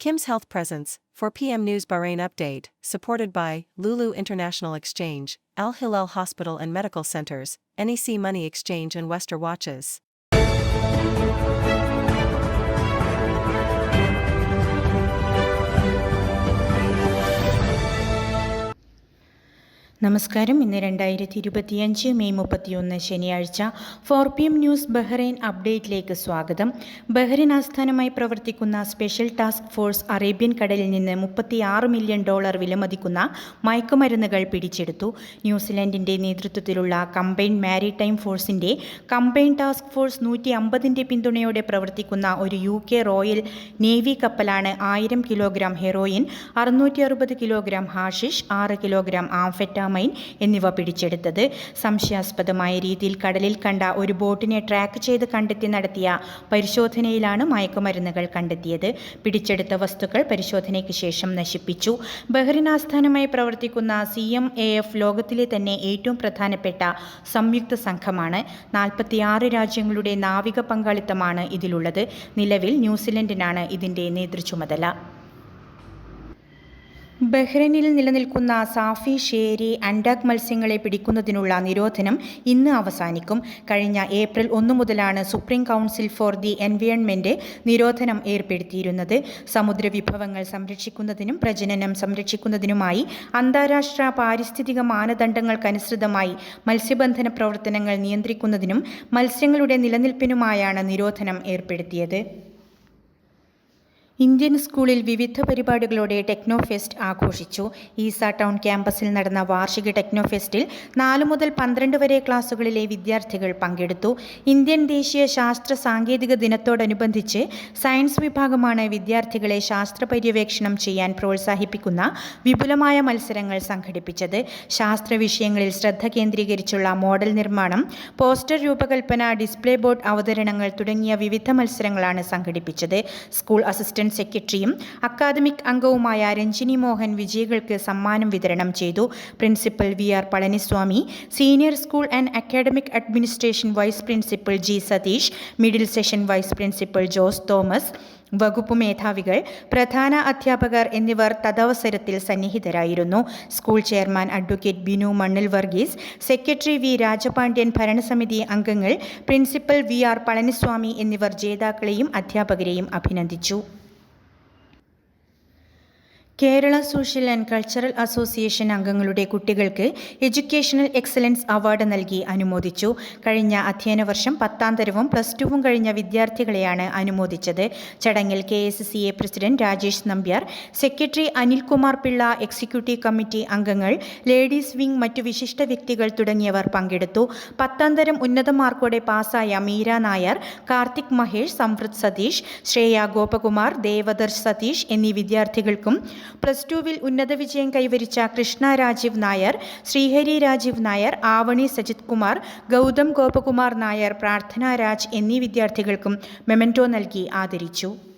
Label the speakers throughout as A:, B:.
A: Kim's Health Presence, for PM News Bahrain Update, supported by Lulu International Exchange, Al Hilal Hospital and Medical Centers, NEC Money Exchange, and Wester Watches.
B: നമസ്കാരം. ഇന്ന് രണ്ടായിരത്തി ഇരുപത്തിയഞ്ച് May മുപ്പത്തിയൊന്ന് ശനിയാഴ്ച four P M news Bahrain അപ്ഡേറ്റിലേക്ക് സ്വാഗതം. Bahrain ആസ്ഥാനമായി പ്രവർത്തിക്കുന്ന special task force Arabian കടലിൽ നിന്ന് മുപ്പത്തിയാറ് മില്യൺ ഡോളർ വിലമതിക്കുന്ന മയക്കുമരുന്നുകൾ പിടിച്ചെടുത്തു. ന്യൂസിലൻഡിന്റെ നേതൃത്വത്തിലുള്ള കമ്പൈൻ മാരിടൈം ഫോഴ്സിന്റെ കമ്പൈൻ ടാസ്ക് ഫോഴ്സ് നൂറ്റി അമ്പതിന്റെ പിന്തുണയോടെ പ്രവർത്തിക്കുന്ന ഒരു യു കെ റോയൽ നേവി കപ്പലാണ് ആയിരം കിലോഗ്രാം ഹെറോയിൻ അറുന്നൂറ്റി അറുപത് കിലോഗ്രാം ഹാഷിഷ് ആറ് കിലോഗ്രാം ആംഫെറ്റാമൈൻ എന്നിവ പിടിച്ചെടുത്തത്. സംശയാസ്പദമായ രീതിയിൽ കടലിൽ കണ്ട ഒരു ബോട്ടിനെ ട്രാക്ക് ചെയ്ത് കണ്ടെത്തി നടത്തിയ പരിശോധനയിലാണ് മയക്കുമരുന്നുകൾ കണ്ടെത്തിയത്. പിടിച്ചെടുത്ത വസ്തുക്കൾ പരിശോധനയ്ക്ക് ശേഷം നശിപ്പിച്ചു. ബഹ്റിൻ ആസ്ഥാനമായി പ്രവർത്തിക്കുന്ന സി എം എ എഫ് ലോകത്തിലെ തന്നെ ഏറ്റവും പ്രധാനപ്പെട്ട സംയുക്ത സംഘമാണ്. നാൽപ്പത്തിയാറ് രാജ്യങ്ങളുടെ നാവിക പങ്കാളിത്തമാണ് ഇതിലുള്ളത്. നിലവിൽ ന്യൂസിലൻഡിനാണ് ഇതിന്റെ നേതൃചുമതല. ബഹ്റൈനിൽ നിലനിൽക്കുന്ന സാഫി ഷേരി അൻഡാക് മത്സ്യങ്ങളെ പിടിക്കുന്നതിനുള്ള നിരോധനം ഇന്ന് അവസാനിക്കും. കഴിഞ്ഞ ഏപ്രിൽ ഒന്ന് മുതലാണ് supreme council for the environment നിരോധനം ഏർപ്പെടുത്തിയിരുന്നത്. സമുദ്രവിഭവങ്ങൾ സംരക്ഷിക്കുന്നതിനും പ്രജനനം സംരക്ഷിക്കുന്നതിനുമായി അന്താരാഷ്ട്ര പാരിസ്ഥിതിക മാനദണ്ഡങ്ങൾക്കനുസൃതമായി മത്സ്യബന്ധന പ്രവർത്തനങ്ങൾ നിയന്ത്രിക്കുന്നതിനും മത്സ്യങ്ങളുടെ നിലനിൽപ്പിനുമായാണ് നിരോധനം ഏർപ്പെടുത്തിയത്. ഇന്ത്യൻ സ്കൂളിൽ വിവിധ പരിപാടികളോടെ ടെക്നോ ഫെസ്റ്റ് ആഘോഷിച്ചു. ഈസ ടൗൺ ക്യാമ്പസിൽ നടന്ന വാർഷിക ടെക്നോ ഫെസ്റ്റിൽ നാല് മുതൽ പന്ത്രണ്ട് വരെ ക്ലാസുകളിലെ വിദ്യാർത്ഥികൾ പങ്കെടുത്തു. ഇന്ത്യൻ ദേശീയ ശാസ്ത്ര സാങ്കേതിക ദിനത്തോടനുബന്ധിച്ച് സയൻസ് വിഭാഗമാണ് വിദ്യാർത്ഥികളെ ശാസ്ത്ര പര്യവേക്ഷണം ചെയ്യാൻ പ്രോത്സാഹിപ്പിക്കുന്ന വിപുലമായ മത്സരങ്ങൾ സംഘടിപ്പിച്ചത്. ശാസ്ത്ര വിഷയങ്ങളിൽ ശ്രദ്ധ കേന്ദ്രീകരിച്ചുള്ള മോഡൽ നിർമ്മാണം പോസ്റ്റർ രൂപകൽപ്പന ഡിസ്പ്ലേ ബോർഡ് അവതരണങ്ങൾ തുടങ്ങിയ വിവിധ മത്സരങ്ങളാണ് സംഘടിപ്പിച്ചത്. സ്കൂൾ അസിസ്റ്റന്റ് സെക്രട്ടറിയും അക്കാദമിക് അംഗവുമായ രഞ്ജിനി മോഹൻ വിജയികൾക്ക് സമ്മാനം വിതരണം ചെയ്തു. Principal V R Palaniswami senior school and academic administration vice principal G Satish middle session vice principal Jose Thomas വകുപ്പ് മേധാവികൾ പ്രധാന അധ്യാപകർ എന്നിവർ തദവസരത്തിൽ സന്നിഹിതരായിരുന്നു. സ്കൂൾ ചെയർമാൻ അഡ്വക്കേറ്റ് ബിനു മണ്ണിൽ വർഗീസ് സെക്രട്ടറി വി രാജപാണ്ഡ്യൻ ഭരണസമിതി അംഗങ്ങൾ പ്രിൻസിപ്പൽ വി ആർ പളനിസ്വാമി എന്നിവർ ജേതാക്കളെയും അധ്യാപകരെയും അഭിനന്ദിച്ചു. Kerala social and cultural association അംഗങ്ങളുടെ കുട്ടികൾക്ക് എഡ്യൂക്കേഷണൽ എക്സലൻസ് അവാർഡ് നൽകി അനുമോദിച്ചു. കഴിഞ്ഞ അധ്യയന വർഷം പത്താം തരവും പ്ലസ് ടുവും കഴിഞ്ഞ വിദ്യാർത്ഥികളെയാണ് അനുമോദിച്ചത്. ചടങ്ങിൽ K S C A president Rajesh Nambiar secretary Anilkumar Pillai executive committee അംഗങ്ങൾ ലേഡീസ് വിംഗ് മറ്റു വിശിഷ്ട വ്യക്തികൾ തുടങ്ങിയവർ പങ്കെടുത്തു. പത്താം തരം ഉന്നത മാർക്കോടെ പാസായ മീര നായർ കാർത്തിക് മഹേഷ് സംവൃത് സതീഷ് ശ്രേയ ഗോപകുമാർ ദേവദർശ് സതീഷ് എന്നീ വിദ്യാർത്ഥികൾക്കും പ്ലസ് ടുവിൽ ഉന്നത വിജയം കൈവരിച്ച കൃഷ്ണ രാജീവ് നായർ ശ്രീഹരി രാജീവ് നായർ ആവണി സജിത് കുമാർ ഗൗതം ഗോപകുമാർ നായർ പ്രാർത്ഥന രാജ് എന്നീ വിദ്യാർത്ഥികൾക്കും മെമന്റോ നൽകി ആദരിച്ചു.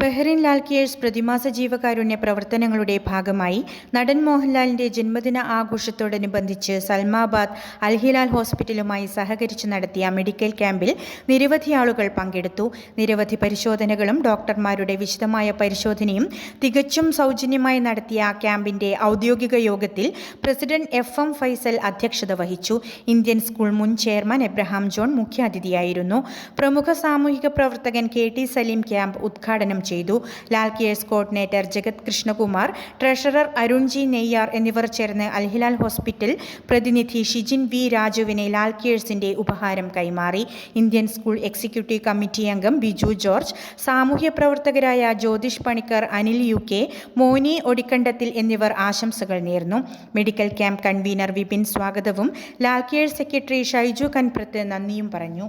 B: ബഹ്റിൻ ലാൽ കിയേഴ്സ് പ്രതിമാസ ജീവകാരുണ്യ പ്രവർത്തനങ്ങളുടെ ഭാഗമായി നടൻ മോഹൻലാലിന്റെ ജന്മദിന ആഘോഷത്തോടനുബന്ധിച്ച് സൽമാബാദ് അൽഹിലാൽ ഹോസ്പിറ്റലുമായി സഹകരിച്ച് നടത്തിയ മെഡിക്കൽ ക്യാമ്പിൽ നിരവധി ആളുകൾ പങ്കെടുത്തു. നിരവധി പരിശോധനകളും ഡോക്ടർമാരുടെ വിശദമായ പരിശോധനയും തികച്ചും സൗജന്യമായി നടത്തിയ ക്യാമ്പിന്റെ ഔദ്യോഗിക യോഗത്തിൽ പ്രസിഡന്റ് എഫ് എം ഫൈസൽ അധ്യക്ഷത വഹിച്ചു. ഇന്ത്യൻ സ്കൂൾ മുൻ ചെയർമാൻ എബ്രഹാം ജോൺ മുഖ്യാതിഥിയായിരുന്നു. പ്രമുഖ സാമൂഹിക പ്രവർത്തകൻ കെ ടി സലീം ക്യാമ്പ് ഉദ്ഘാടനം ചെയ്തു. Lal cares coordinator Jagat Krishnakumar treasurer Arun G Neyyar എന്നിവർ ചേർന്ന് അൽഹിലാൽ ഹോസ്പിറ്റൽ പ്രതിനിധി ഷിജിൻ വി രാജുവിനെ ലാൽ കിയേഴ്സിന്റെ ഉപഹാരം കൈമാറി. ഇന്ത്യൻ സ്കൂൾ എക്സിക്യൂട്ടീവ് കമ്മിറ്റി അംഗം ബിജു ജോർജ് സാമൂഹ്യ പ്രവർത്തകരായ ജ്യോതിഷ് പണിക്കർ അനിൽ യു കെ മോനി ഒടിക്കണ്ടത്തിൽ എന്നിവർ ആശംസകൾ നേർന്നു. മെഡിക്കൽ ക്യാമ്പ് കൺവീനർ വിപിൻ സ്വാഗതവും ലാൽ കിയേഴ്സ് സെക്രട്ടറി ഷൈജു കൻപ്രത്ത് നന്ദിയും പറഞ്ഞു.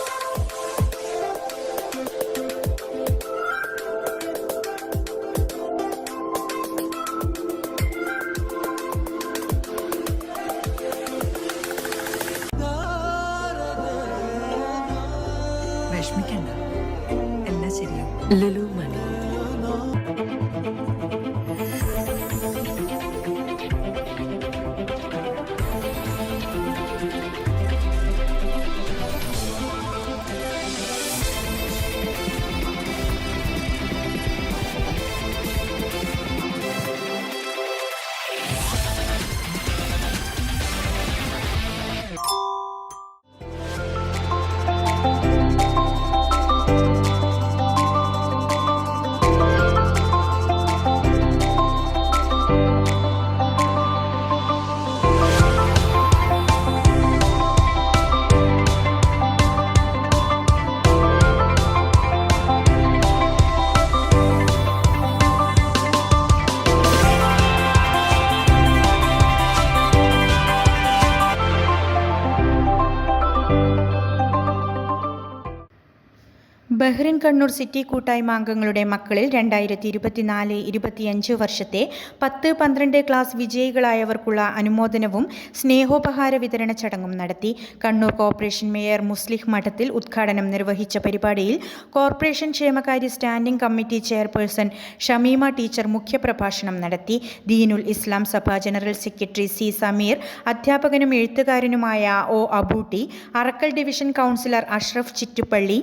B: Bahrain Kannur city കൂട്ടായ്മ അംഗങ്ങളുടെ മക്കളിൽ രണ്ടായിരത്തി ഇരുപത്തിനാല് ഇരുപത്തിയഞ്ച് വർഷത്തെ പത്ത് പന്ത്രണ്ട് ക്ലാസ് വിജയികളായവർക്കുള്ള അനുമോദനവും സ്നേഹോപഹാര വിതരണ ചടങ്ങും നടത്തി. കണ്ണൂർ കോർപ്പറേഷൻ മേയർ മുസ്ലിഹ് മഠത്തിൽ ഉദ്ഘാടനം നിർവഹിച്ച പരിപാടിയിൽ കോർപ്പറേഷൻ ക്ഷേമകാര്യ standing committee chairperson Shameema teacher മുഖ്യപ്രഭാഷണം നടത്തി. ദീനുൽ ഇസ്ലാം സഭ ജനറൽ സെക്രട്ടറി സി സമീർ അധ്യാപകനും എഴുത്തുകാരനുമായ O Abootty Arakkal division councillor Ashraf Chittuppally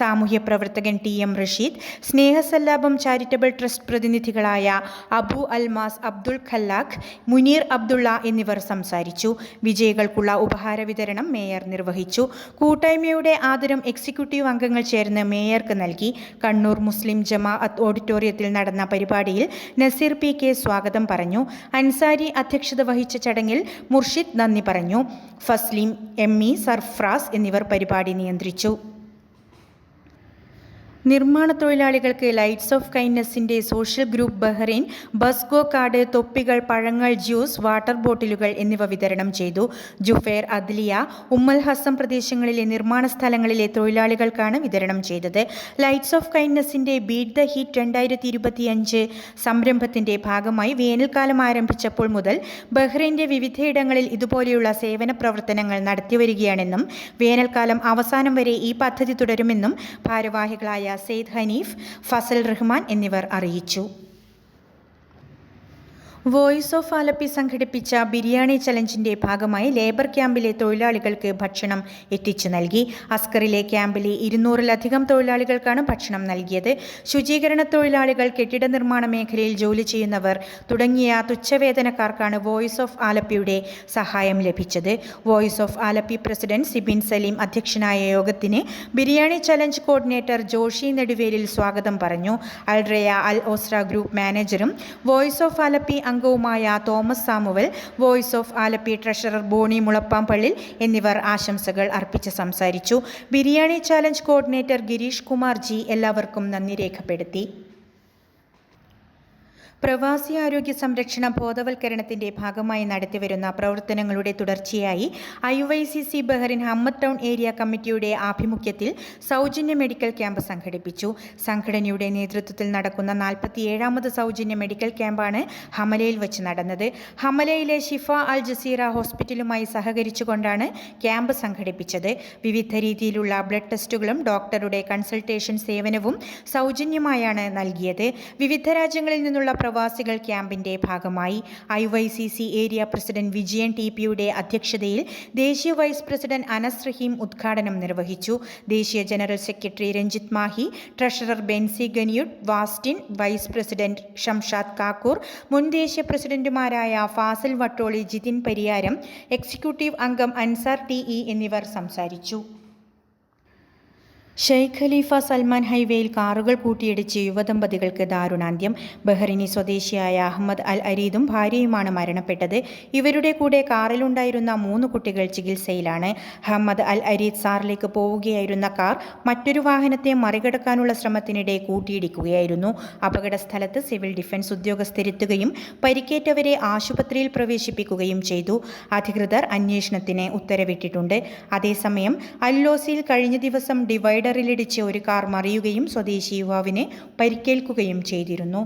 B: സാമൂഹ്യ പ്രവർത്തകൻ T M Rasheed Snehasallapam charitable trust പ്രതിനിധികളായ Abu Almas Abdul Khallaq Muneer Abdulla എന്നിവർ സംസാരിച്ചു. വിജയികൾക്കുള്ള ഉപഹാര വിതരണം മേയർ നിർവഹിച്ചു. കൂട്ടായ്മയുടെ ആദരം എക്സിക്യൂട്ടീവ് അംഗങ്ങൾ ചേർന്ന് മേയർക്ക് നൽകി. കണ്ണൂർ മുസ്ലിം ജമാഅത്ത് ഓഡിറ്റോറിയത്തിൽ നടന്ന പരിപാടിയിൽ നസീർ പി കെ സ്വാഗതം പറഞ്ഞു. അൻസാരി അധ്യക്ഷത വഹിച്ച ചടങ്ങിൽ മുർഷിദ് നന്ദി പറഞ്ഞു. ഫസ്ലിം എം ഇ സർഫ്രാസ് എന്നിവർ പരിപാടി നിയന്ത്രിച്ചു. നിർമ്മാണ തൊഴിലാളികൾക്ക് ലൈറ്റ്സ് ഓഫ് കൈൻഡ്നസിന്റെ സോഷ്യൽ ഗ്രൂപ്പ് ബഹ്റൈൻ ബസ്കോ കാർഡ് തൊപ്പികൾ പഴങ്ങൾ ജ്യൂസ് വാട്ടർ ബോട്ടിലുകൾ എന്നിവ വിതരണം ചെയ്തു. ജുഫേർ അദ്ലിയ ഉമ്മൽ ഹസം പ്രദേശങ്ങളിലെ നിർമ്മാണ സ്ഥലങ്ങളിലെ തൊഴിലാളികൾക്കാണ് വിതരണം ചെയ്തത്. ലൈറ്റ്സ് ഓഫ് കൈൻഡ്നസിന്റെ ബീറ്റ് ദ ഹീറ്റ് രണ്ടായിരത്തി ഇരുപത്തിയഞ്ച് സംരംഭത്തിന്റെ ഭാഗമായി വേനൽക്കാലം ആരംഭിച്ചപ്പോൾ മുതൽ ബഹ്റിന്റെ വിവിധയിടങ്ങളിൽ ഇതുപോലെയുള്ള സേവന പ്രവർത്തനങ്ങൾ നടത്തിവരികയാണെന്നും വേനൽക്കാലം അവസാനം വരെ ഈ പദ്ധതി തുടരുമെന്നും ഭാരവാഹികളായ സെയ്ദ് ഹനീഫ് ഫസൽ റഹ്മാൻ എന്നിവർ അറിയിച്ചു. വോയിസ് ഓഫ് ആലപ്പി സംഘടിപ്പിച്ച ബിരിയാണി ചലഞ്ചിന്റെ ഭാഗമായി ലേബർ ക്യാമ്പിലെ തൊഴിലാളികൾക്ക് ഭക്ഷണം എത്തിച്ചു നൽകി. അസ്കറിലെ ക്യാമ്പിലെ ഇരുന്നൂറിലധികം തൊഴിലാളികൾക്കാണ് ഭക്ഷണം നൽകിയത്. ശുചീകരണ തൊഴിലാളികൾ കെട്ടിട നിർമ്മാണ മേഖലയിൽ ജോലി ചെയ്യുന്നവർ തുടങ്ങിയ തുച്ഛവേതനക്കാർക്കാണ് വോയിസ് ഓഫ് ആലപ്പിയുടെ സഹായം ലഭിച്ചത്. Voice of Alleppey president Sibin Saleem അധ്യക്ഷനായ യോഗത്തിന് ബിരിയാണി ചലഞ്ച് കോർഡിനേറ്റർ ജോഷി നെടുവേലിൽ സ്വാഗതം പറഞ്ഞു. Al Raya Al Osra group മാനേജറും voice of Alleppey അംഗവുമായ Thomas Samuel voice of Alleppey treasurer Boney Mulappampallil എന്നിവർ ആശംസകൾ അർപ്പിച്ച് സംസാരിച്ചു. Biryani challenge coordinator Girish Kumar G എല്ലാവർക്കും നന്ദി രേഖപ്പെടുത്തി. പ്രവാസി ആരോഗ്യ സംരക്ഷണ ബോധവൽക്കരണത്തിന്റെ ഭാഗമായി നടത്തിവരുന്ന പ്രവർത്തനങ്ങളുടെ തുടർച്ചയായി I Y C C Bahrain Hamad town area committee ആഭിമുഖ്യത്തിൽ സൗജന്യ മെഡിക്കൽ ക്യാമ്പ് സംഘടിപ്പിച്ചു. സംഘടനയുടെ നേതൃത്വത്തിൽ നടക്കുന്ന നാൽപ്പത്തിയേഴാമത് സൗജന്യ മെഡിക്കൽ ക്യാമ്പാണ് ഹമലയിൽ വെച്ച് നടന്നത്. ഹമലയിലെ ഷിഫ അൽ ജസീറ ഹോസ്പിറ്റലുമായി സഹകരിച്ചുകൊണ്ടാണ് ക്യാമ്പ് സംഘടിപ്പിച്ചത്. വിവിധ രീതിയിലുള്ള ബ്ലഡ് ടെസ്റ്റുകളും ഡോക്ടറുടെ കൺസൾട്ടേഷൻ സേവനവും സൗജന്യമായാണ് നൽകിയത്. വിവിധ രാജ്യങ്ങളിൽ നിന്നുള്ള പ്രവാസികൾ ക്യാമ്പിന്റെ ഭാഗമായി I Y C C area president Vijayan T പിയുടെ അധ്യക്ഷതയിൽ ദേശീയ വൈസ് പ്രസിഡന്റ് അനസ് റഹീം ഉദ്ഘാടനം നിർവഹിച്ചു. ദേശീയ general secretary Ranjith Mahe treasurer Benzy ഗനിയുഡ് വാസ്റ്റിൻ വൈസ് പ്രസിഡന്റ് ഷംഷാദ് കാക്കൂർ മുൻ ദേശീയ പ്രസിഡന്റുമാരായ ഫാസിൽ വട്ടോളി ജിതിൻ പരിയാരം എക്സിക്യൂട്ടീവ് അംഗം അൻസാർ ടി ഇ എന്നിവർ സംസാരിച്ചു. ഷെയ്ഖ് ഖലീഫ സൽമാൻ ഹൈവേയിൽ കാറുകൾ കൂട്ടിയിടിച്ച് യുവദമ്പതികൾക്ക് ദാരുണാന്ത്യം. ബഹ്റിനി സ്വദേശിയായ അഹമ്മദ് അൽ അരീദും ഭാര്യയുമാണ് മരണപ്പെട്ടത്. ഇവരുടെ കൂടെ കാറിലുണ്ടായിരുന്ന മൂന്ന് കുട്ടികൾ ചികിത്സയിലാണ്. അഹമ്മദ് അൽ അരീദ് സാറിലേക്ക് പോവുകയായിരുന്ന കാർ മറ്റൊരു വാഹനത്തെ മറികടക്കാനുള്ള ശ്രമത്തിനിടെ കൂട്ടിയിടിക്കുകയായിരുന്നു. അപകട സ്ഥലത്ത് സിവിൽ ഡിഫൻസ് ഉദ്യോഗസ്ഥരെത്തുകയും പരിക്കേറ്റവരെ ആശുപത്രിയിൽ പ്രവേശിപ്പിക്കുകയും ചെയ്തു. അധികൃതർ അന്വേഷണത്തിന് ഉത്തരവിട്ടിട്ടുണ്ട്. അതേസമയം അല്ലോസിയിൽ കഴിഞ്ഞ ദിവസം ഡിവൈഡറിലിടിച്ച് ഒരു കാർ മറിയുകയും സ്വദേശി യുവാവിന് പരിക്കേൽക്കുകയും ചെയ്തിരുന്നു.